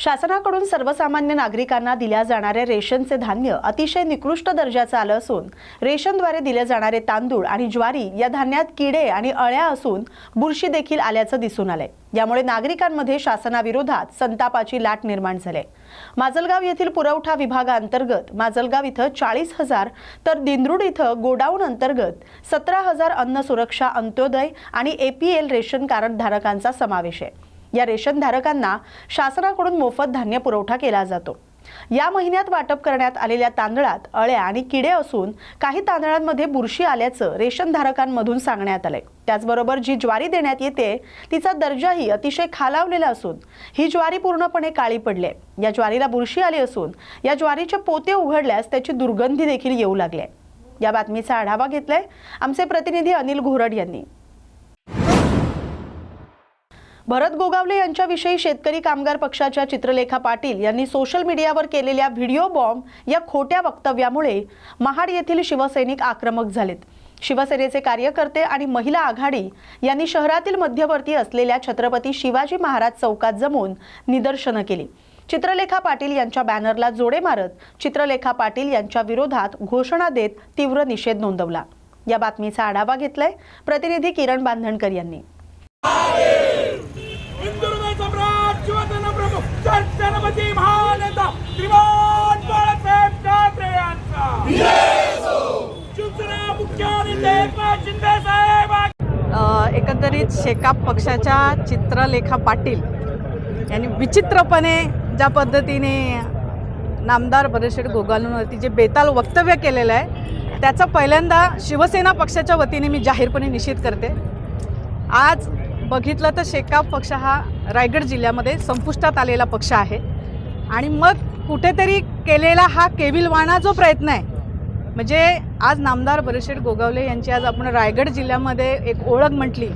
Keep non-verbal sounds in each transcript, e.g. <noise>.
शासनाकडून सर्वसामान्य नागरिकांना दिल्या जाणाऱ्या रेशनचे धान्य अतिशय निकृष्ट दर्जाचं आलं असून रेशनद्वारे दिले जाणारे तांदूळ आणि ज्वारी या धान्यात किडे आणि अळ्या असून बुरशी देखील आल्याचं दिसून आलंय. यामुळे नागरिकांमध्ये शासनाविरोधात संतापाची लाट निर्माण झाली. माजलगाव येथील पुरवठा विभागाअंतर्गत माजलगाव इथं चाळीस हजार तर दिंद्रुड इथं गोडाऊन अंतर्गत सतरा हजार अन्न सुरक्षा अंत्योदय आणि एपीएल रेशन कार्ड धारकांचा समावेश आहे. या रेशनधारकांना शासनाकडून मोफत धान्य पुरवठा केला जातो. या महिन्यात वाटप करण्यात आलेल्या तांदळात अळ्या आणि किडे असून काही तांदळांमध्ये बुरशी आल्याचं रेशनधारकांमधून सांगण्यात आलंय. त्याचबरोबर जी ज्वारी देण्यात येते तिचा दर्जाही अतिशय खालावलेला असून ही ज्वारी पूर्णपणे काळी पडली आहे या ज्वारीला बुरशी आली असून या ज्वारीचे पोते उघडल्यास त्याची दुर्गंधी देखील येऊ लागली आहे या बातमीचा आढावा घेतलाय आमचे प्रतिनिधी अनिल घोरड यांनी. भरत गोगावले यांच्याविषयी शेतकरी कामगार पक्षाच्या चित्रलेखा पाटील यांनी सोशल मीडियावर केलेल्या व्हिडिओ बॉम्ब या खोट्या वक्तव्यामुळे महाड येथील शिवसैनिक आक्रमक झालेत. शिवसेनेचे कार्यकर्ते आणि महिला आघाडी यांनी शहरातील मध्यवर्ती असलेल्या छत्रपती शिवाजी महाराज चौकात जमून निदर्शनं केली. चित्रलेखा पाटील यांच्या बॅनरला जोडे मारत चित्रलेखा पाटील यांच्या विरोधात घोषणा देत तीव्र निषेध नोंदवला. या बातमीचा आढावा घेतलाय प्रतिनिधी किरण बांधणकर यांनी हिंदुर्ग सम्राट शिवसेना प्रमुख छत्रपती श्रीमान बाळासाहेब ठाकरे यांचा. शिवसेना एकनाथ शिंदे साहेब एकंदरीत शेकाप पक्षाच्या चित्रलेखा पाटील यांनी विचित्रपणे ज्या पद्धतीने नामदार बरेशेड गोगालूंवरती जे बेताल वक्तव्य केलेलं आहे त्याचा पहिल्यांदा शिवसेना पक्षाच्या वतीने मी जाहीरपणे निषेध करते. आज बघितलं तर शेकाप पक्ष हा रायगड जिल्ह्यामध्ये संपुष्टात आलेला पक्ष आहे. आणि मग कुठेतरी केलेला हा केविलवाणा जो प्रयत्न आहे म्हणजे आज नामदार बरेशेठ गोगावले यांची आज आपण रायगड जिल्ह्यामध्ये एक ओळख म्हटली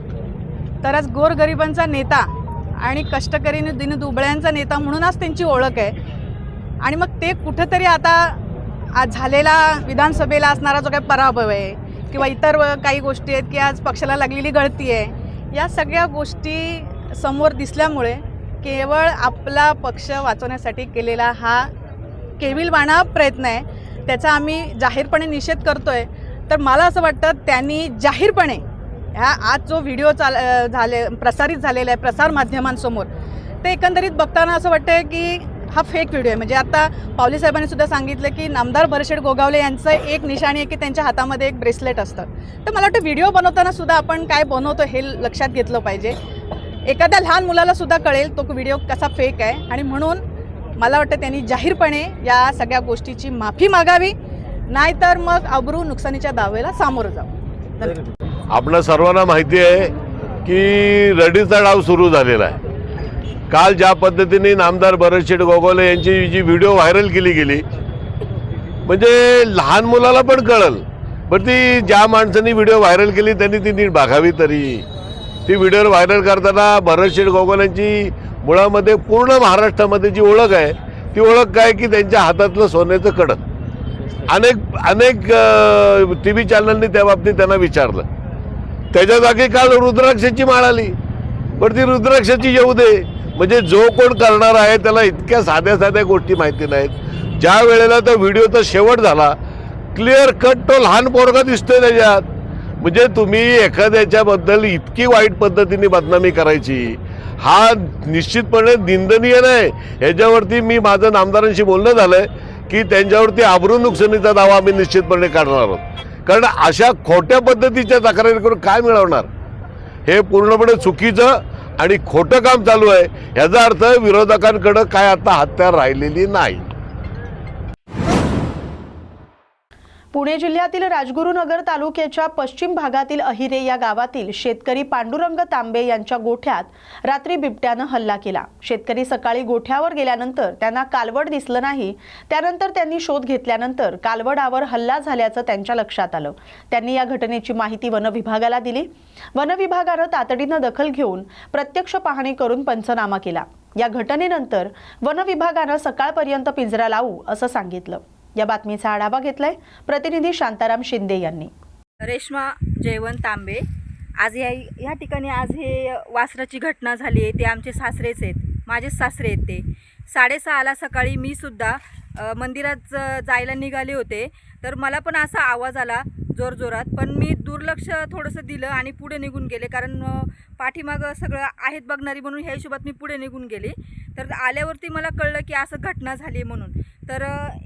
तर आज गोरगरिबांचा नेता आणि कष्टकरी दिन दिनदुबळ्यांचा नेता म्हणून आज त्यांची ओळख आहे. आणि मग ते कुठंतरी आता आज झालेला विधानसभेला असणारा जो काही पराभव आहे किंवा इतर काही गोष्टी आहेत की आज पक्षाला लागलेली गळती आहे या सगळ्या गोष्टी समोर दिसल्यामुळे केवळ आपला पक्ष वाचवण्यासाठी केलेला हा केविलवाणा प्रयत्न आहे. त्याचा आम्ही जाहीरपणे निषेध करतो आहे तर मला असं वाटतं त्यांनी जाहीरपणे ह्या आज जो व्हिडिओ चाल झाले प्रसारित झालेला आहे प्रसारमाध्यमांसमोर ते एकंदरीत बघताना असं वाटतं की हा फेक व्हिडिओ आहे. म्हणजे आता पावली साहेबांनी सुद्धा सांगितलं की नामदार भरशेड गोगावले यांचं एक निशाणी आहे की त्यांच्या हातामध्ये एक ब्रेसलेट असतं. तर मला वाटतं व्हिडिओ बनवताना सुद्धा आपण काय बनवतो हे लक्षात घेतलं पाहिजे. एखाद्या लहान मुलाला सुद्धा कळेल तो व्हिडिओ कसा फेक आहे. आणि म्हणून मला वाटतं त्यांनी जाहीरपणे या सगळ्या गोष्टीची माफी मागावी. नाहीतर मग अब्रू नुकसानीच्या दावेला सामोरं जावं. धन्यवाद. आपल्या सर्वांना माहिती आहे की रडीचा डाव सुरू झालेला आहे. काल ज्या पद्धतीने नामदार भरतशेठ गोगोले यांची जी व्हिडिओ व्हायरल केली गेली म्हणजे लहान मुलाला पण कळल. पण ती ज्या माणसांनी व्हिडिओ व्हायरल केली त्यांनी ती नीट बघावी तरी. ती व्हिडिओ व्हायरल करताना भरतशेठ गोगोलेंची मुळामध्ये पूर्ण महाराष्ट्रामध्ये जी ओळख आहे ती ओळख काय की त्यांच्या हातातलं सोन्याचं कडक. अनेक अनेक टी व्ही चॅनलनी त्या बाबतीत त्यांना विचारलं. त्याच्या जागी काल रुद्राक्षाची माळ आली. पण ती रुद्राक्षाची येऊ दे. म्हणजे जो कोण करणार आहे त्याला इतक्या साध्या साध्या गोष्टी माहिती नाहीत. ज्या वेळेला तो व्हिडिओचा शेवट झाला क्लिअर कट तो लहान पोरगा दिसतोय त्याच्यात. म्हणजे तुम्ही एखाद्याच्याबद्दल इतकी वाईट पद्धतीने बदनामी करायची. हा निश्चितपणे निंदनीय नाही. ह्याच्यावरती मी माझं नामदारांशी बोलणं झालंय की त्यांच्यावरती आबरू नुकसानीचा दावा आम्ही निश्चितपणे काढणार आहोत. कारण अशा खोट्या पद्धतीच्या तक्रारी करून काय मिळवणार? हे पूर्णपणे चुकीचं आणि खोटं काम चालू आहे. याचा अर्थ विरोधकांकडं काय आता हत्यार राहिलेली नाही. पुणे जिल्ह्यातील राजगुरुनगर तालुक्याच्या पश्चिम भागातील अहिरे या गावातील शेतकरी पांडुरंग तांबे यांच्या गोठ्यात रात्री बिबट्यानं हल्ला केला. शेतकरी सकाळी गोठ्यावर गेल्यानंतर त्यांना कालवड दिसलं नाही. त्यानंतर त्यांनी शोध घेतल्यानंतर कालवडावर हल्ला झाल्याचं त्यांच्या लक्षात आलं. त्यांनी या घटनेची माहिती वन विभागाला दिली. वनविभागानं तातडीनं दखल घेऊन प्रत्यक्ष पाहणी करून पंचनामा केला. या घटनेनंतर वन विभागानं सकाळपर्यंत पिंजरा लावू असं सांगितलं. या बातमीचा आढावा घेतलाय प्रतिनिधी शांताराम शिंदे यांनी. रेश्मा जयवंत तांबे आज या ह्या ठिकाणी आज हे वासराची घटना झाली आहे ते आमचे सासरेच आहेत. माझेच सासरे आहेत ते. साडेसहाला सकाळी मी सुद्धा मंदिरात जायला निघाले होते. तर मला पण असा आवाज आला जोरजोरात पण मी दुर्लक्ष थोडंसं दिलं आणि पुढे निघून गेले. कारण पाठीमागं सगळं आहेत बघणारी म्हणून ह्या हिशोबात मी पुढे निघून गेले. तर आल्यावरती मला कळलं की असं घटना झाली आहे म्हणून. तर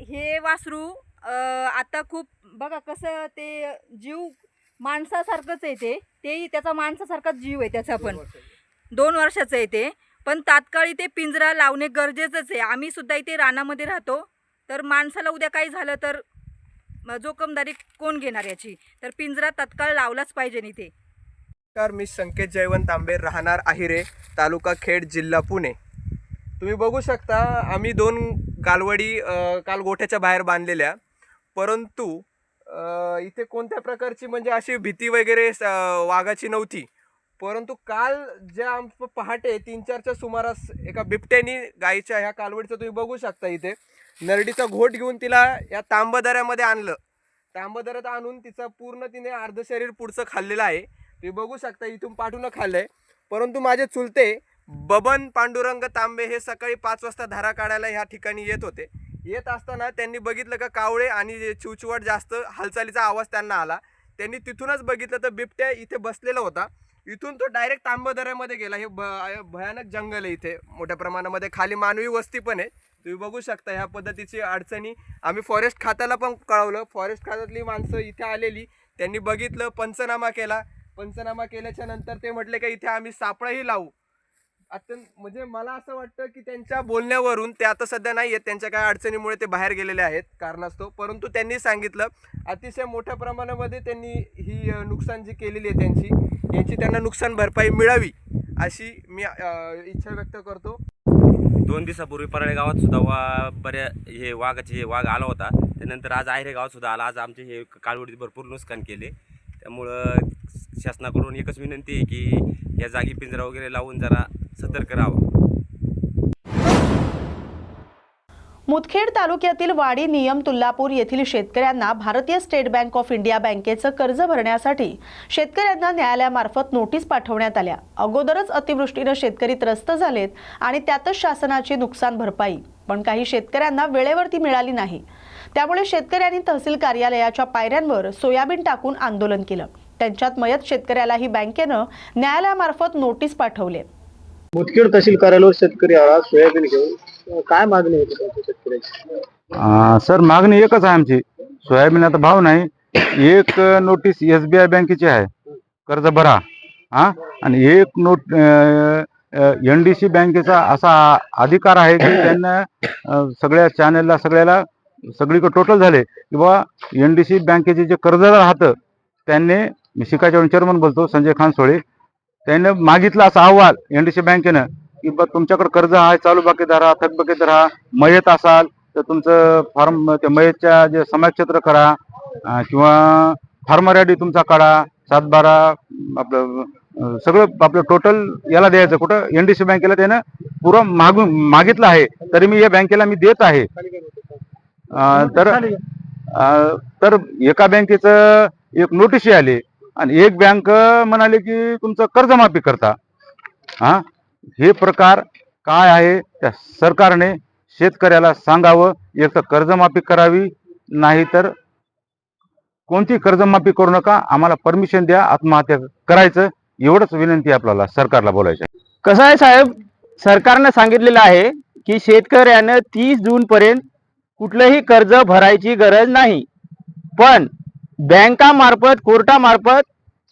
हे वासरू आता खूप बघा कसं ते जीव माणसासारखंच आहे ते. तेही त्याचा माणसासारखाच जीव आहे त्याचा पण. दोन वर्षाचं आहे ते. पण तात्काळ इथे पिंजरा लावणे गरजेचंच आहे. आम्ही सुद्धा इथे रानामध्ये राहतो. तर माणसाला उद्या काही झालं तर जोखमदारी कोण घेणार याची? तर पिंजरा तत्काळ लावलाच पाहिजे इथे. नमस्कार मी संकेत जयवंत तांबे राहणार आहिरे तालुका खेड जिल्हा पुणे. तुम्ही बघू शकता आम्ही दोन कालवडी काल गोठ्याच्या बाहेर बांधलेल्या. परंतु इथे कोणत्या प्रकारची म्हणजे अशी भीती वगैरे स- वाघाची नव्हती. परंतु काल ज्या आम पहाटे तीन चारच्या सुमारास एका बिबट्यानी गायीच्या ह्या कालवडीचं तुम्ही बघू शकता इथे. नरडीचा घोट घेऊन तिला या तांबदऱ्यामध्ये आणलं. तांबदऱ्यात आणून तिचं पूर्ण तिने अर्ध शरीर पुढचं खाल्लेलं आहे. तुम्ही बघू शकता इथून पाठून खाल्लंय. परंतु माझे चुलते बबन पांडुरंग तांबे हे सकाळी पाच वाजता धारा काढायला ह्या ठिकाणी येत होते. येत असताना त्यांनी बघितलं का कावळे आणि चिवचिवट जास्त हालचालीचा आवाज त्यांना आला. त्यांनी तिथूनच बघितलं तर बिबट्या इथे बसलेला होता. इथून तो डायरेक्ट तांबदऱ्यामध्ये गेला. हे भ- भयानक जंगल आहे इथे. मोठ्या प्रमाणामध्ये खाली मानवी वस्ती पण आहे. तुम्ही बघू शकता ह्या पद्धतीची अडचणी. आम्ही फॉरेस्ट खात्याला पण कळवलं. फॉरेस्ट खात्यातली माणसं इथे आलेली. त्यांनी बघितलं पंचनामा केला. पंचनामा केल्याच्यानंतर ते म्हटले का इथे आम्ही सापळाही लावू. अत्यंत म्हणजे मला असं वाटतं की त्यांच्या बोलण्यावरून ते आता सध्या नाही आहेत. त्यांच्या काही अडचणीमुळे ते बाहेर गेलेले आहेत. कारणास्तव परंतु त्यांनी सांगितलं अतिशय मोठ्या प्रमाणामध्ये त्यांनी ही नुकसान जी केलेली आहे त्यांची यांची त्यांना नुकसान भरपाई मिळावी अशी मी इच्छा व्यक्त करतो. दोन दिवसापूर्वी परळे गावात सुद्धा वा बऱ्या हे वाघाचे हे वाघ आला होता. त्यानंतर आज आहिरे गावात सुद्धा आला. आज आमचे हे कालवडी भरपूर नुकसान केले. त्यामुळं शासनाकडून एकच विनंती आहे की या जागी पिंजरा वगैरे लावून जरा सतर्क राहावं. मुदखेड तालुक्यातील वाडी नियम तुल्लापूर येथील शेतकऱ्यांना भारतीय स्टेट बँक ऑफ इंडिया बँकेचं कर्ज भरण्यासाठी शेतकऱ्यांना न्यायालयामार्फत नोटीस पाठवण्यात आल्या. अगोदरच अतिवृष्टीनं शेतकरी त्रस्त झालेत आणि त्यातच शासनाची नुकसान भरपाई. पण काही शेतकऱ्यांना वेळेवरती मिळाली नाही. त्यामुळे शेतकऱ्यांनी तहसील कार्यालयाच्या पायऱ्यांवर सोयाबीन टाकून आंदोलन केलं. त्यांच्यात मयत शेतकऱ्यालाही बँकेनं न्यायालयामार्फत नोटीस पाठवले. मुदखेड तहसील कार्यालयावर शेतकरी आला सोयाबीन घेऊन. हो, काय मागणी होती शेतकऱ्याची? सर मागणी एकच आहे आमची. सोयाबीनाचा भाव नाही. एक नोटीस एस बी आय बँकेची आहे. कर्ज भरा. हा आणि एक नोट एन डी सी बँकेचा असा अधिकार आहे की त्यांना अं, सगळ्या चॅनेलला सगळ्याला सगळीकडे टोटल झाले. किंवा एन डी सी बँकेचे जे कर्जदार राहतं त्यांनी मी शिकाच्या चेअरमन बोलतो संजय खान सोळे त्याने मागितला असा अहवाल एन डी सी बँकेनं. की बा तुमच्याकडे कर्ज आहे चालू बाकीदार हा थकबाकीदार हा मयत असाल तर तुमचं फॉर्म त्या मयतच्या जे समाजक्षेत्र करा किंवा फार्मर आय तुमचा काढा सातबारा आपलं सगळं आपलं टोटल याला द्यायचं. कुठं एन डी सी बँकेला त्यानं पुरं मागून मागितलं आहे तरी मी या बँकेला मी देत आहे. तर तर एका बँकेचं एक नोटीस आली आणि एक बँक म्हणाले की तुमचं कर्जमाफी करता. हा? हे प्रकार काय आहे त्या सरकारने शेतकऱ्याला सांगावं? एक तर कर्जमाफी करावी? नाही तर कोणती कर्जमाफी करू नका? आम्हाला परमिशन द्या. आत्महत्या करायचं. एवढंच विनंती आपल्याला सरकारला बोलायचं कसं आहे साहेब? सरकारनं सांगितलेलं आहे की शेतकऱ्यानं तीस जून पर्यंत कुठलंही कर्ज भरायची गरज नाही. पण बँकामार्फत कोर्टामार्फत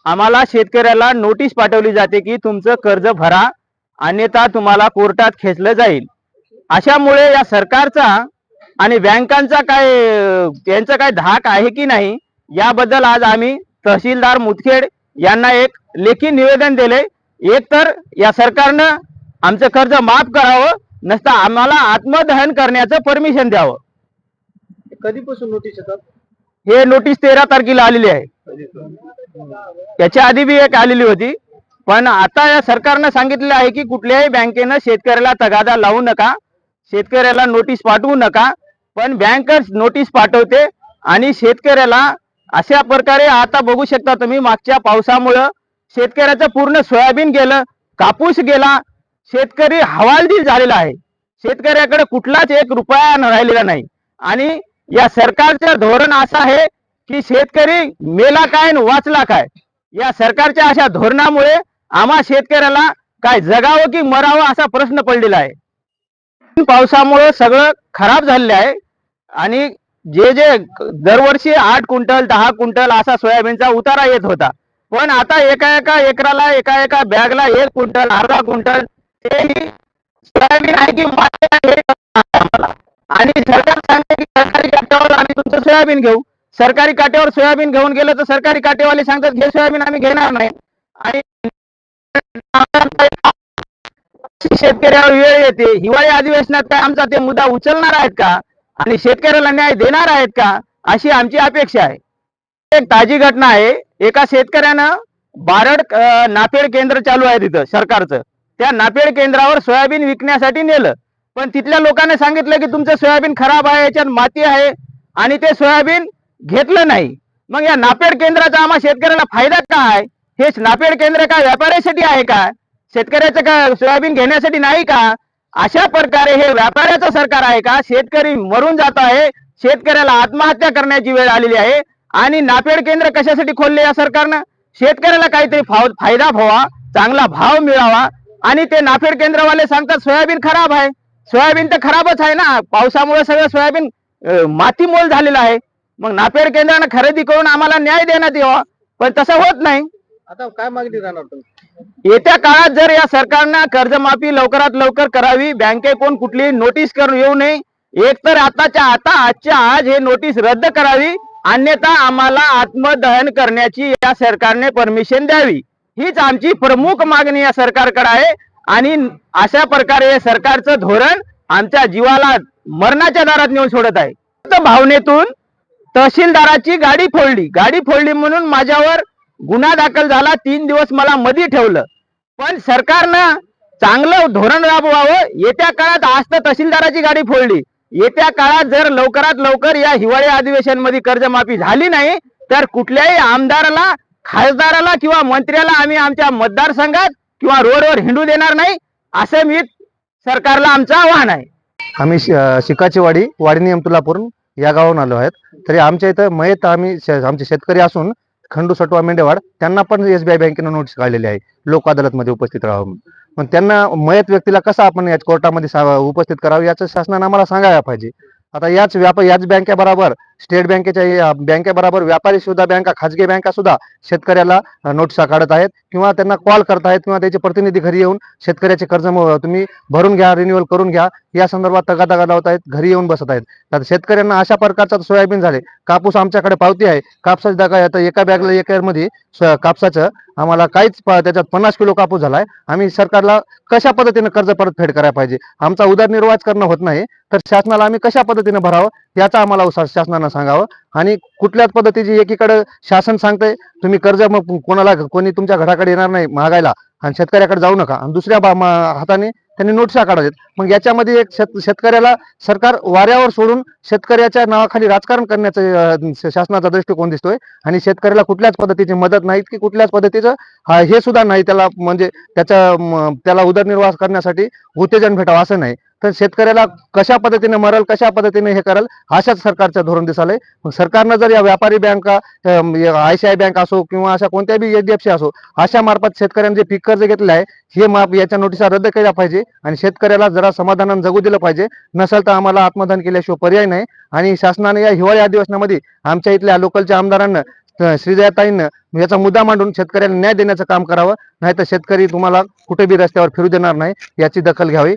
आम्हाला शेतकऱ्याला नोटीस पाठवली जाते की तुमचं कर्ज भरा. अन्यथा तुम्हाला कोर्टात खेचलं जाईल. अशामुळे या सरकारचा आणि बँकांचा काय अं, त्यांचा काय धाक आहे की नाही याबद्दल आज आम्ही तहसीलदार मुदखेड यांना एक लेखी निवेदन दिले एक तर या सरकारनं आमचं कर्ज माफ करावं नसता आम्हाला आत्मदहन करण्याचं परमिशन द्यावं. कधीपासून नोटीस येतात? हे नोटीस तेरा तारखेला आलेली आहे. त्याच्या आधी बी एक आलेली होती. पण आता या सरकारनं सांगितलेलं आहे की कुठल्याही बँकेनं शेतकऱ्याला तगादा लावू नका शेतकऱ्याला नोटीस पाठवू नका पण बँकच नोटीस पाठवते आणि शेतकऱ्याला अशा प्रकारे आता बघू शकता तुम्ही मागच्या पावसामुळं शेतकऱ्याचं पूर्ण सोयाबीन गेलं कापूस गेला शेतकरी हवालदिल झालेला आहे. शेतकऱ्याकडे कुठलाच एक रुपया राहिलेला नाही. आणि या सरकारचं धोरण असं आहे की शेतकरी मेला काय वाचला काय? या सरकारच्या अशा धोरणामुळे आम्हा शेतकऱ्याला काय जगावं की मरावं असा प्रश्न पडलेला आहे. पावसामुळे सगळं खराब झालेलं आहे आणि जे जे दरवर्षी आठ क्विंटल दहा क्विंटल असा सोयाबीनचा उतारा येत होता. पण आता एका एका एकराला एका एका बॅगला एक क्विंटल अर्धा क्विंटल तेही सोयाबीन आहे की आणि सरकार सांगते की सरकारी काट्यावर आम्ही तुमचं सोयाबीन घेऊ. सरकारी काट्यावर सोयाबीन घेऊन गेलं तर सरकारी काटेवाले सांगतात हे सोयाबीन आम्ही घेणार नाही. आणि शेतकऱ्यावर वेळ येते. हिवाळी अधिवेशनात काय आमचा ते मुद्दा उचलणार आहेत का? आणि शेतकऱ्याला न्याय देणार आहेत का? अशी आमची अपेक्षा आहे. एक ताजी घटना आहे. एका शेतकऱ्यानं बारड अं, नाफेड केंद्र चालू आहे तिथं सरकारचं. त्या नाफेड केंद्रावर सोयाबीन विकण्यासाठी नेलं. पण तिथल्या लोकांनी सांगितलं की तुमचं सोयाबीन खराब आहे याच्यात माती आहे आणि ते सोयाबीन घेतलं नाही. मग या नाफेड केंद्राचा आम्हा शेतकऱ्याला फायदा काय? हे नाफेड केंद्र काय व्यापाऱ्यासाठी आहे का? शेतकऱ्याचं का सोयाबीन घेण्यासाठी नाही का? अशा प्रकारे हे व्यापाऱ्याचं सरकार आहे का? शेतकरी मरून जात आहे शेतकऱ्याला आत्महत्या करण्याची वेळ आलेली आहे आणि नाफेड केंद्र कशासाठी खोलले या सरकारनं? शेतकऱ्याला काहीतरी फाव फायदा व्हावा चांगला भाव मिळावा आणि ते नाफेड केंद्रवाले सांगतात सोयाबीन खराब आहे. सोयाबीन तर खराबच आहे ना. पावसामुळे सगळं सोयाबीन मातीमोल झालेलं आहे. मग नाफेड केंद्रानं खरेदी करून आम्हाला न्याय देण्यात यावा. पण तसं होत नाही. आता काय मागणी राहणार तुम्ही? येत्या काळात जर या सरकारनं कर्जमाफी लवकरात लवकर करावी बँकेकडून कुठलीही नोटीस करून येऊ नये एक तर आताच्या आता आजच्या आज हे नोटीस रद्द करावी अन्यथा आम्हाला आत्मदहन करण्याची या सरकारने परमिशन द्यावी. हीच आमची प्रमुख मागणी या सरकारकडे आहे आणि अशा प्रकारे हे सरकारचं धोरण आमच्या जीवाला मरणाच्या दारात नेऊन सोडत आहे. भावनेतून तहसीलदाराची गाडी फोडली. गाडी फोडली म्हणून माझ्यावर गुन्हा दाखल झाला तीन दिवस मला मधी ठेवलं. पण सरकारनं चांगलं धोरण राबवावं. येत्या काळात आज तर तहसीलदाराची गाडी फोडली. येत्या काळात जर लवकरात लवकर या हिवाळी अधिवेशनमध्ये कर्जमाफी झाली नाही तर कुठल्याही आमदाराला खासदाराला किंवा मंत्र्याला आम्ही आमच्या मतदारसंघात किंवा रोडवर हिंडू देणार नाही असं मी सरकारला आमचं आव्हान आहे. आम्ही शि- शिकाची वाडी वाडी तुलापूर या गावाहून आलो आहेत. तरी आमच्या इथं मयत आम्ही आमचे शेतकरी असून खंडू सटवा मेंढेवाड त्यांना पण एसबीआय बँकेनं नोटीस काढलेली आहे लोक अदालतमध्ये उपस्थित राहावं म्हणून. पण त्यांना मयत व्यक्तीला कसं आपण या कोर्टामध्ये उपस्थित करावं याचं शासनानं आम्हाला सांगायला पाहिजे आता याच व्यापार याच बँकेबरोबर स्टेट बँकेच्या बँकेबरोबर व्यापारी सुद्धा बँका खाजगी बँका सुद्धा शेतकऱ्याला नोटिसा काढत आहेत किंवा त्यांना कॉल करत आहेत किंवा त्याचे प्रतिनिधी घरी येऊन शेतकऱ्याचे कर्ज तुम्ही भरून घ्या रिन्युअल करून घ्या या संदर्भात तगादा लावत आहेत घरी येऊन बसत आहेत. तर शेतकऱ्यांना अशा प्रकारचा सोयाबीन झाले कापूस आमच्याकडे पावती आहे कापसाची दगा आता एका बॅगला एकरमध्ये स- कापसाचं आम्हाला काहीच त्याच्यात पन्नास किलो कापूस झालाय आम्ही सरकारला कशा पद्धतीने कर्ज परतफेड करायला पाहिजे? आमचा उदरनिर्वाह करणं होत नाही तर शासनाला आम्ही कशा पद्धतीने भरावं याचा आम्हाला शासनानं सांगावं. आणि कुठल्याच पद्धतीची एकीकडे शासन सांगतंय तुम्ही कर्ज मग कोणाला कोणी तुमच्या घराकडे येणार नाही महागायला आणि शेतकऱ्याकडे जाऊ नका. आणि दुसऱ्या मा- हाताने त्यांनी नोटिसा काढायत मग याच्यामध्ये एक शेत शेतकऱ्याला सरकार वाऱ्यावर सोडून शेतकऱ्याच्या नावाखाली राजकारण करण्याचं शासनाचा दृष्टिकोन दिसतोय. आणि शेतकऱ्याला कुठल्याच पद्धतीची मदत नाही की कुठल्याच पद्धतीचं हा, हे सुद्धा नाही त्याला म्हणजे त्याच्या त्याला उदरनिर्वाह करण्यासाठी उत्तेजन भेटावं असं नाही. तर शेतकऱ्याला कशा पद्धतीने मरल कशा पद्धतीने हे करल अशाच सरकारचं धोरण दिसालंय मग सरकारनं जर या व्यापारी बँका आय सी आय बँक असो किंवा अशा कोणत्या B H D F C असो अशा मार्फत शेतकऱ्यांनी जे पीक कर्ज घेतलं आहे हे माप याच्या नोटिसा रद्द केल्या पाहिजे आणि शेतकऱ्याला जरा समाधानानं जगू दिलं पाहिजे. नसेल तर आम्हाला आत्मदान केल्याशिवाय पर्याय नाही. आणि शासनाने या हिवाळी अधिवेशनामध्ये आमच्या इथल्या लोकलच्या आमदारांना अं, श्रीजयाताईंना याचा मुद्दा मांडून शेतकऱ्याला न्याय देण्याचं काम करावं. नाहीतर शेतकरी तुम्हाला कुठे बी रस्त्यावर फिरू देणार नाही याची दखल घ्यावी.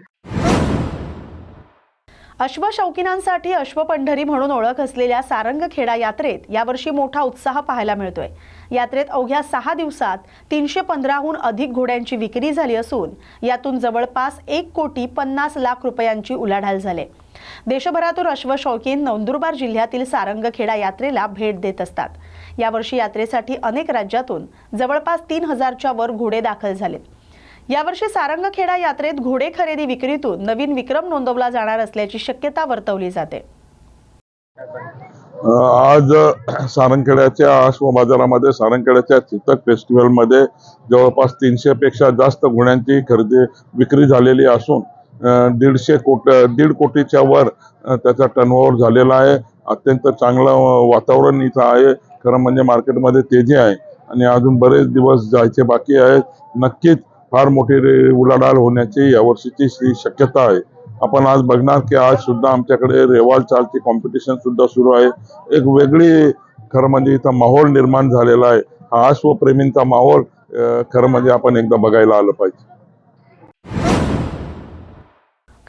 अश्वशौकिनांसाठी अश्वपंढरी म्हणून ओळख असलेल्या सारंगखेडा यात्रेत यावर्षी मोठा उत्साह पाहायला मिळतोय. यात्रेत अवघ्या सहा दिवसात तीनशे पंधराहून अधिक घोड्यांची विक्री झाली असून यातून जवळपास एक कोटी पन्नास लाख रुपयांची उलाढाल झाले. देशभरातून अश्वशौकीन नंदुरबार जिल्ह्यातील सारंगखेडा यात्रेला भेट देत असतात. यावर्षी यात्रेसाठी अनेक राज्यातून जवळपास तीन हजारच्या वर घोडे दाखल झालेत. यावर्षी सारंगखेडा यात्रेत घोडे खरेदी विक्रीतून नवीन विक्रम नोंदवला जाणार असल्याची शक्यता वर्तवली जाते. आज सारंगखेड्याच्या अश्व बाजारामध्ये सारंगखेड्याच्या चितक फेस्टिवलमध्ये जवळपास तीनशे पेक्षा जास्त गुन्ह्यांची खरेदी विक्री झालेली असून दीडशे कोट दीड कोटीच्या वर त्याचा टर्नओव्हर झालेला आहे. अत्यंत चांगलं वातावरण इथं आहे. खरं म्हणजे मार्केटमध्ये तेजी आहे. आणि अजून बरेच दिवस जायचे बाकी आहेत. नक्कीच फार मोठी रे- उलाढाल होण्याची यावर्षीची शक्यता आहे. आपण आज बघणार की आज सुद्धा आमच्याकडे रेवाल चालची कॉम्पिटिशन सुद्धा सुरू आहे. एक वेगळी खरं म्हणजे इथं माहोल निर्माण झालेला आहे. हा अश्वप्रेमींचा माहोल खरं म्हणजे आपण एकदा बघायला आलं पाहिजे.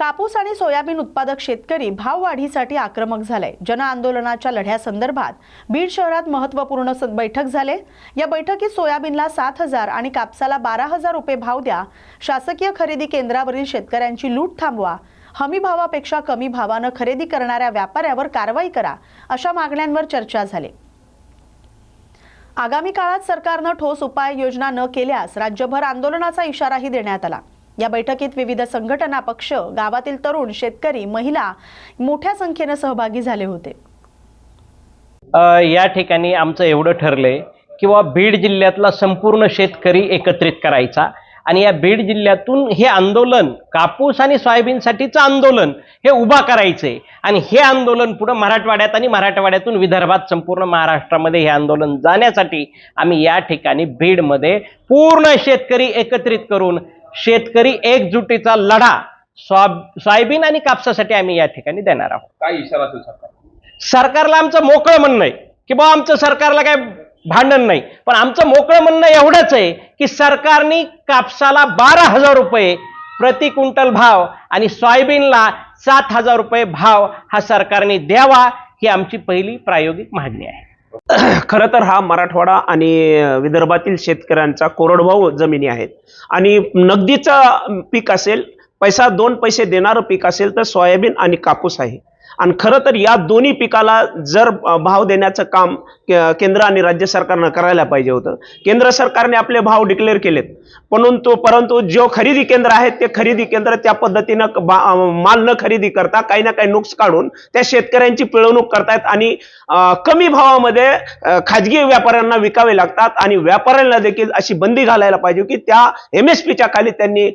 कापूस आणि सोयाबीन उत्पादक शेतकरी भाववाढीसाठी आक्रमक झालाय जन आंदोलनाच्या लढ्यासंदर्भात बीड शहरात महत्त्वपूर्ण स- बैठक झाले. या बैठकीत सोयाबीनला सात हजार आणि कापसाला बारा हजार रुपये भाव द्या. शासकीय खरेदी केंद्रावरील शेतकऱ्यांची लूट थांबवा. हमी भावापेक्षा कमी भावानं खरेदी करणाऱ्या व्यापाऱ्यावर कारवाई करा अशा मागण्यांवर चर्चा झाली. आगामी काळात सरकारनं ठोस उपाययोजना न केल्यास राज्यभर आंदोलनाचा इशाराही देण्यात आला. या बैठकीत विविध संघटना पक्ष गावातील तरुण शेतकरी महिला मोठ्या संख्येनं सहभागी झाले होते. या ठिकाणी आमचं एवढं ठरलंय किंवा बीड जिल्ह्यातला संपूर्ण शेतकरी एकत्रित करायचा आणि या बीड जिल्ह्यातून हे आंदोलन कापूस आणि सोयाबीनसाठीचं आंदोलन हे उभा करायचे आणि हे आंदोलन पुढं मराठवाड्यात आणि मराठवाड्यातून विदर्भात संपूर्ण महाराष्ट्रामध्ये हे आंदोलन जाण्यासाठी आम्ही या ठिकाणी बीडमध्ये पूर्ण शेतकरी एकत्रित करून शेतकरी एकजुटीचा लढा सोयाब सोयाबीन आणि कापसासाठी आम्ही या ठिकाणी देणार आहोत. काय इशारा असेल सरकार सरकारला आमचं मोकळं म्हणणं आहे की बा आमचं सरकारला काय भांडण नाही. पण आमचं मोकळं म्हणणं एवढंच आहे की सरकारने कापसाला बारा हजार रुपये प्रति क्विंटल भाव आणि सोयाबीनला सात हजार रुपये भाव हा सरकारने द्यावा ही आमची पहिली प्रायोगिक मागणी आहे. खरं तर हा मराठवाडा आणि विदर्भातील शेतकऱ्यांचा कोरडभाऊ जमिनी आहेत. आणि नगदीचं पीक असेल पैसा दोन पैसे देणारं पीक असेल तर सोयाबीन आणि कापूस आहे. आणि खरं तर या दोन्ही पिकाला जर भाव देण्याचं काम केंद्र आणि राज्य सरकारनं करायला पाहिजे होतं. केंद्र सरकारने आपले भाव डिक्लेअर केलेत. परंतु परंतु जो खरेदी केंद्र आहेत ते खरेदी केंद्र त्या पद्धतीनं माल न खरेदी करता काही ना काही नुक्स काढून त्या शेतकऱ्यांची पिळवणूक करतायत आणि कमी भावामध्ये खाजगी व्यापाऱ्यांना विकावे लागतात आणि व्यापाऱ्यांना देखील अशी बंदी घालायला पाहिजे की त्या एम एस पीच्या खाली त्यांनी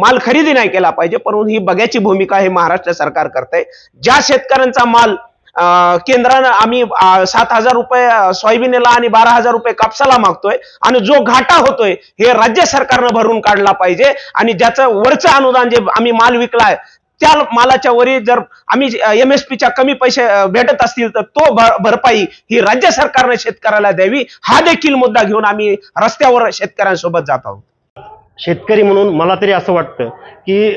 माल खरेदी नाही केला पाहिजे. परंतु ही बघ्याची भूमिका हे महाराष्ट्र सरकार करतंय. ज्या शेतकऱ्यांचा माल केंद्रानं आम्ही सात हजार रुपये सोयाबीनला आणि बारा हजार रुपये कापसाला मागतोय आणि जो घाटा होतोय हे राज्य सरकारनं भरून काढला पाहिजे आणि ज्याचं वरचं अनुदान जे आम्ही माल विकलाय त्या मालाच्या वरी जर आम्ही एम एस पीच्या कमी पैसे भेटत असतील तर तो भर- भरपाई ही राज्य सरकारने शेतकऱ्याला द्यावी. हा देखील मुद्दा घेऊन आम्ही रस्त्यावर शेतकऱ्यांसोबत जात आहोत. शेतकरी म्हणून मला तरी असं वाटतं की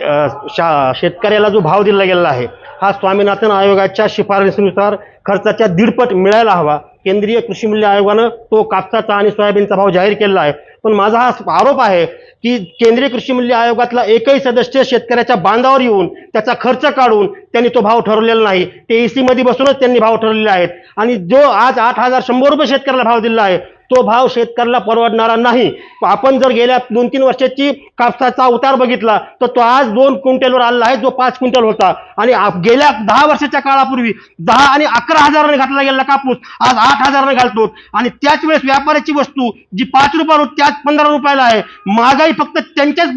शा शेतकऱ्याला जो भाव दिला गेलेला आहे हा स्वामीनाथन आयोगाच्या शिफारसीनुसार खर्चाच्या दीडपट मिळायला हवा. केंद्रीय कृषी मूल्य आयोगानं तो कापसाचा आणि सोयाबीनचा भाव जाहीर केलेला आहे. पण माझा हा आरोप आहे की केंद्रीय कृषी मूल्य आयोगातला एकही सदस्य शेतकऱ्याच्या बांधावर येऊन त्याचा खर्च काढून त्यांनी तो भाव ठरवलेला नाही. ते ए सीमध्ये बसूनच त्यांनी भाव ठरवलेले आहेत. आणि जो आज आठ हजार शंभर रुपये शेतकऱ्याला भाव दिला आहे तो भाव शेतकऱ्याला परवडणारा नाही. आपण जर गेल्या दोन तीन वर्षाची कापसाचा उतार बघितला तर तो आज दोन क्विंटलवर आलेला आहे जो पाच क्विंटल होता. आणि गेल्या दहा वर्षाच्या काळापूर्वी दहा आणि अकरा हजाराने घातला गेलेला कापूस आज आठ हजाराने घालतो. आणि त्याच वेळेस व्यापाऱ्याची वस्तू जी पाच रुपयावर होती, त्याच पंधरा रुपयाला आहे. महागाई फक्त त्यांच्याच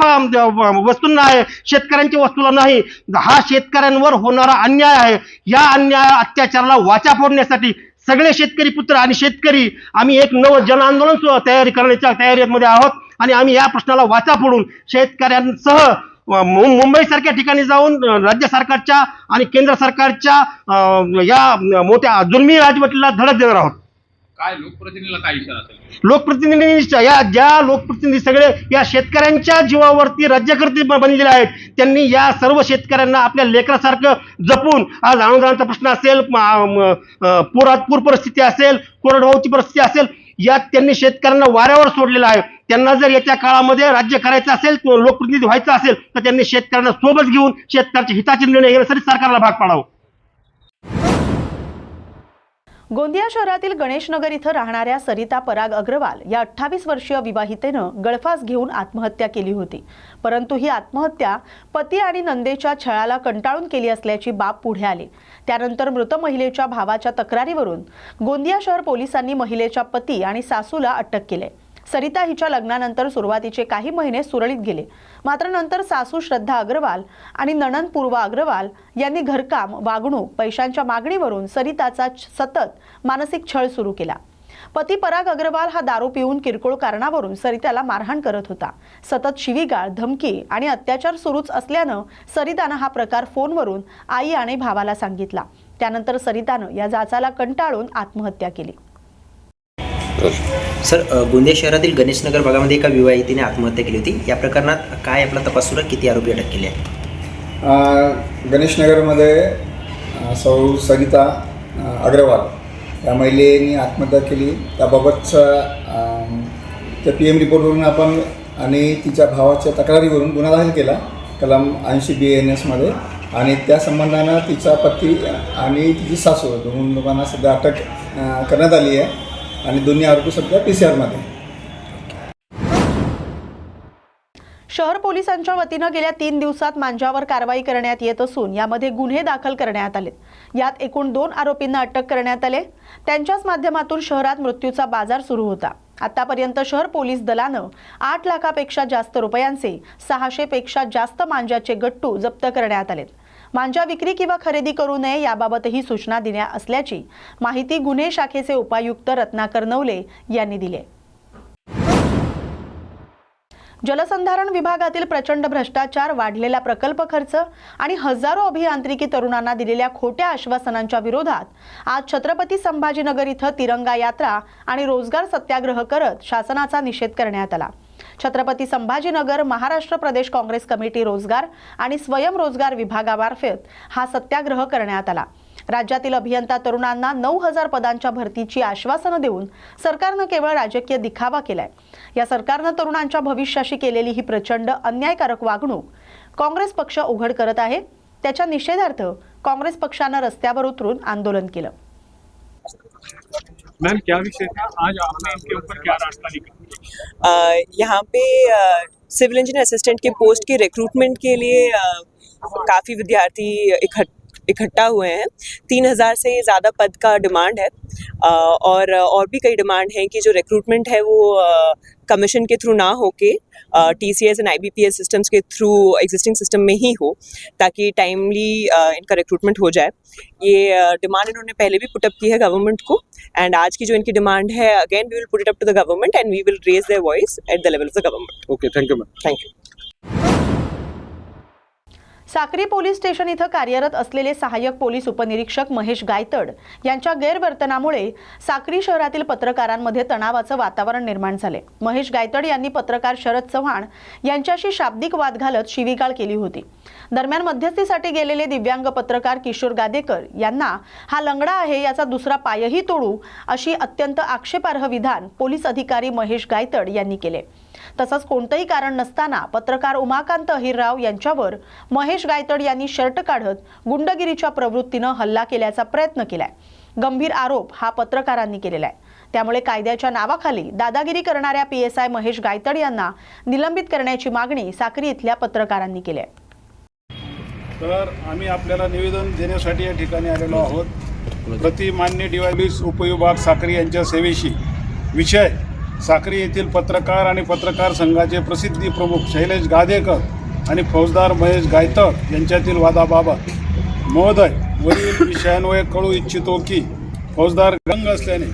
वस्तूंना आहे शेतकऱ्यांच्या वस्तूला नाही. हा शेतकऱ्यांवर होणारा अन्याय आहे. या अन्याय अत्याचाराला वाचा फोडण्यासाठी सगळे शेतकरी पुत्र आणि शेतकरी आम्ही एक नवं जन आंदोलन तयारी करण्याच्या तयारीमध्ये आहोत. आणि आम्ही या प्रश्नाला वाचा फोडून शेतकऱ्यांसह मुंबई सारख्या ठिकाणी जाऊन राज्य सरकारच्या आणि केंद्र सरकारच्या या मोठ्या जुलमी राजवटीला धडक देणार आहोत. काय लोकप्रतिनिधीला काय इशारा असेल? लोकप्रतिनिधींच्या या ज्या लोकप्रतिनिधी सगळे या शेतकऱ्यांच्या जीवावरती राज्यकर्ते ब- बनलेले आहेत त्यांनी या सर्व शेतकऱ्यांना आपल्या लेकरासारखं जपून आज अनुदानाचा प्रश्न असेल म- म- पुरात पूर परिस्थिती असेल कोरडवाहूची परिस्थिती असेल यात त्यांनी शेतकऱ्यांना वाऱ्यावर सोडलेलं आहे. त्यांना जर येत्या काळामध्ये राज्य करायचं असेल किंवा लोकप्रतिनिधी व्हायचं असेल तर त्यांनी शेतकऱ्यांना सोबत घेऊन शेतकऱ्याच्या हिताचे निर्णय घेण्यासाठी सरकारला भाग पाडावं. गोंदिया शहरातील गणेशनगर इथं राहणाऱ्या सरिता पराग अग्रवाल या अठ्ठावीस वर्षीय विवाहितेनं गळफास घेऊन आत्महत्या केली होती. परंतु ही आत्महत्या पती आणि नंदेच्या छळाला कंटाळून केली असल्याची बाब पुढे आली. त्यानंतर मृत महिलेच्या भावाच्या तक्रारीवरून गोंदिया शहर पोलिसांनी महिलेच्या पती आणि सासूला अटक केले. सरिता हिच्या लग्नानंतर सुरुवातीचे काही महिने सुरळीत गेले. मात्र नंतर सासू श्रद्धा अग्रवाल आणि नणन पूर्वा अग्रवाल यांनी घरकाम वागणूक पैशांच्या मागणीवरून सरिताचा सतत मानसिक छळ सुरू केला. पती पराग अग्रवाल हा दारू पिऊन किरकोळ कारणावरून सरिताला मारहाण करत होता. सतत शिवीगाळ धमकी आणि अत्याचार सुरूच असल्यानं सरितानं हा प्रकार फोनवरून आई आणि भावाला सांगितला. त्यानंतर सरितानं या जाचाला कंटाळून आत्महत्या केली. सर गोंदिया शहरातील गणेशनगर भागामध्ये एका विवाहितीने आत्महत्या केली होती. या प्रकरणात काय आपला तपास सुरू किती आरोपी अटक केले आहेत? गणेशनगरमध्ये सौ सगिता अग्रवाल या महिलेने आत्महत्या केली. त्याबाबतचा त्या पी एम रिपोर्टवरून आपण आणि तिच्या भावाच्या तक्रारीवरून गुन्हा दाखल केला. कलम ऐंशी बी एन एसमध्ये आणि त्या संबंधानं तिचा पती आणि तिची सासू दोन लोकांना सध्या अटक करण्यात आली आहे. आणि दोन्ही आरोपी सध्या पी सी आरमध्ये शहर पोलिसांच्या वतीनं गेल्या तीन दिवसात मांजावर कारवाई करण्यात येत असून यामध्ये गुन्हे दाखल करण्यात आले यात एकूण दोन आरोपींना अटक करण्यात आले त्यांच्याच माध्यमातून शहरात मृत्यूचा बाजार सुरू होता. आतापर्यंत शहर पोलीस दलानं आठ लाखापेक्षा जास्त रुपयांचे सहाशे पेक्षा जास्त मांजाचे गट्टू जप्त करण्यात आलेत. मांजा विक्री किंवा खरेदी करू नये याबाबतही सूचना दिल्या असल्याची माहिती गुन्हे शाखेचे उपायुक्त रत्नाकर नवले यांनी दिली आहे. जलसंधारण विभागातील प्रचंड भ्रष्टाचार वाढलेला प्रकल्प खर्च आणि हजारो अभियांत्रिकी तरुणांना दिलेल्या खोट्या आश्वासनांच्या विरोधात आज छत्रपती संभाजीनगर इथं तिरंगा यात्रा आणि रोजगार सत्याग्रह करत शासनाचा निषेध करण्यात आला छत्रपती संभाजीनगर महाराष्ट्र प्रदेश काँग्रेस कमिटी रोजगार आणि स्वयंरोजगार विभागामार्फत हा सत्याग्रह करण्यात आला. राज्यातील अभियंता तरुणांना नऊ हजार पदांच्या भरतीची आश्वासनं देऊन सरकारनं केवळ राजकीय दिखावा केलाय. या सरकारनं तरुणांच्या भविष्याशी केलेली ही प्रचंड अन्यायकारक वागणूक काँग्रेस पक्ष उघड करत आहे. त्याच्या निषेधार्थ काँग्रेस पक्षानं रस्त्यावर उतरून आंदोलन केलं. मैम, क्या विषय था? आज आपने इनके ऊपर क्या रास्ता निकाला? यहाँ पे सिविल इंजीनियर असिस्टेंट के पोस्ट के रिक्रूटमेंट के लिए काफ़ी विद्यार्थी इकट्ठ इकट्ठा हुए हैं। तीन हज़ार से ज़्यादा पद का डिमांड है। और और भी कई डिमांड हैं कि जो रिक्रूटमेंट है वो कमीशन के थ्रू ना okay T C S and I B P S systems K through existing system में ही हो ताकि टाइमली इनका रिक्रूटमेंट हो जाए। ये डिमांड इन्होंने पहले भी पुटअप की है गवर्नमेंट को एंड आज की जो इनकी डिमांड है again we will put it up to the government and we will raise their voice at the level of the government okay thank you ma'am thank you Sakri police station इथं कार्यरत असलेले सहाय्यक police उपनिरीक्षक महेश गायतड यांच्या गैरवर्तनामुळे साक्री शहरातील पत्रकारांमध्ये तणावाचं वातावरण निर्माण झाले. महेश गायतड यांनी पत्रकार शरद चव्हाण यांच्याशी शाब्दिक वाद घालत शिवीगाळ केली होती. दरम्यान मध्यस्थीसाठी गेलेले दिव्यांग पत्रकार किशोर गादेकर यांना हा लंगडा आहे याचा दुसरा पायही तोडू अशी अत्यंत आक्षेपार्ह विधान पोलीस अधिकारी महेश गायतड यांनी केले. तसंच कोणतंही कारण नसताना पत्रकार उमाकांत अहिरराव यांच्यावर महेश गायतड यांनी शर्ट काढत गुंडगिरीच्या प्रवृत्तीनं हल्ला केल्याचा प्रयत्न केलाय. गंभीर आरोप हा पत्रकारांनी केलेला आहे. त्यामुळे कायद्याच्या नावाखाली दादागिरी करणाऱ्या P S I Mahesh Gaytad यांना निलंबित करण्याची मागणी साक्री इथल्या पत्रकारांनी केली आहे. तर आम्ही आपल्याला निवेदन देण्यासाठी या ठिकाणी आलेलो आहोत. प्रति मान्य डिवायलिस उपविभाग साखरी यांच्या सेवेशी विषय साखरी येथील पत्रकार आणि पत्रकार संघाचे प्रसिद्धी प्रमुख शैलेश गादेकर आणि फौजदार महेश गायतड यांच्यातील वादाबाबत महोदय वरील विषयांवर कळू इच्छितो की फौजदार गंग असल्याने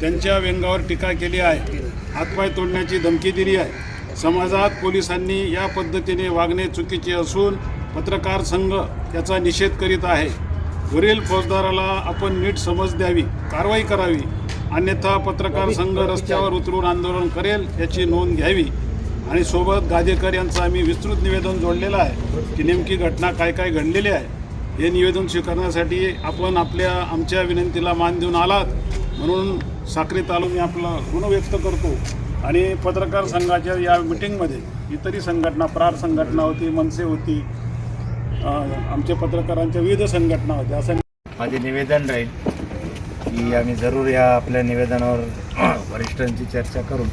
त्यांच्या व्यंगावर टीका केली आहे. हातपाय तोडण्याची धमकी दिली आहे. समाजात पोलिसांनी या पद्धतीने वागणे चुकीचे असून पत्रकार संघ याचा निषेध करीत आहे. वरील फौजदाराला आपण नीट समज द्यावी कारवाई करावी अन्यथा पत्रकार संघ रस्त्यावर उतरून आंदोलन करेल याची नोंद घ्यावी. आणि सोबत गादेकर यांचं आम्ही विस्तृत निवेदन जोडलेलं आहे की नेमकी घटना काय काय घडलेली आहे हे निवेदन स्वीकारण्यासाठी आपण आपल्या आमच्या विनंतीला मान देऊन आलात. म्हणून साक्री तालुक्यात आपला ऋण व्यक्त करतो. आणि पत्रकार संघाच्या या मिटिंगमध्ये इतरही संघटना प्रार संघटना होती मनसे होती आमच्या पत्रकारांच्या विविध संघटना होत्या. असं माझे निवेदन राहील की आम्ही जरूर या आपल्या निवेदनावर वरिष्ठांची चर्चा करून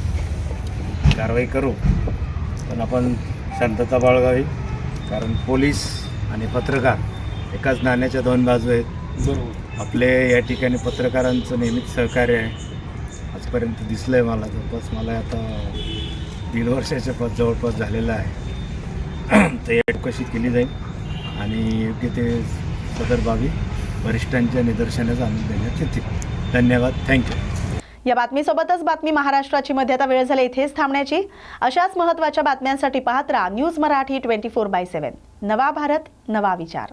कारवाई करू. पण आपण शांतता बाळगावी कारण पोलीस आणि पत्रकार एकाच नाण्याच्या दोन बाजू आहेत. बरोबर. आपले या ठिकाणी पत्रकारांचं नेहमीच सहकार्य आहे. आजपर्यंत दिसलं आहे मला जवळपास मला आता दीड वर्षाच्या पद जवळपास झालेलं आहे. <clears throat> तर या चौकशी केली जाईल आणि योग्य ते सदर बाबी वरिष्ठांच्या निदर्शनास आणून देण्यात येतील. धन्यवाद. थँक्यू. या बातमीसोबतच बातमी महाराष्ट्राची मध्ये आता वेळ झाली इथेच थांबण्याची. अशाच महत्त्वाच्या बातम्यांसाठी पाहत राहा news Marathi twenty four by seven. नवा भारत नवा विचार.